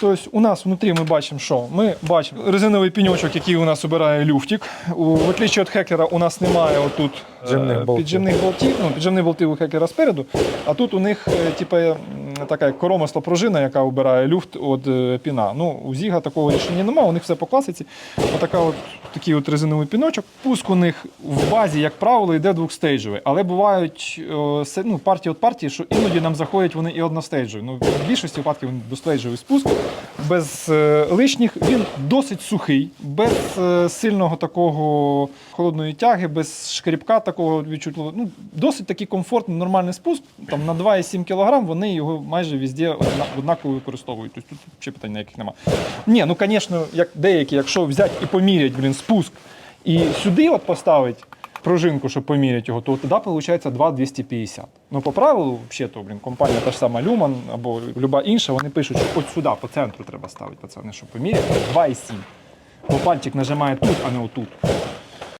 Тобто у нас внутрі ми бачимо, що ми бачимо резиновий піньочок, який у нас обирає люфтик. У, в отличі від хекера, у нас немає отут е, Піджимних болтів. піджимних болтів. Ну, піджимні болти у хекера спереду, а тут у них е, типу, така як коромисла пружина, яка обирає люфт від е, піна. Ну, у Зіга такого рішення немає, у них все по класиці. Отака от, такий от резиновий піночок. Пуск у них в базі, як правило, йде двохстейджовий. Але бувають е, ну, партії від партії, що іноді нам заходять вони і одностейджові. Ну, в більшості випадків він двостейджовий спуск. Без е, лишніх він досить сухий, без сильного такого холодної тяги, без шкрібка такого відчутливого. Ну, досить такий комфортний, нормальний спуск. Там на 2,7 кг вони його майже везде однаково використовують. Тобто тут ще питань ніяких немає. Ні, ну звісно, як деякі, якщо взяти і поміряти, блін, спуск і сюди от поставити пружинку, щоб поміряти його, то тоді виходить 2,250. Ну, по правилу, взагалі, блін, компанія та ж сама Люман або люба інша, вони пишуть, що от сюди, по центру треба ставити, пацани, щоб поміряти 2,7. Бо пальчик нажимає тут, а не отут.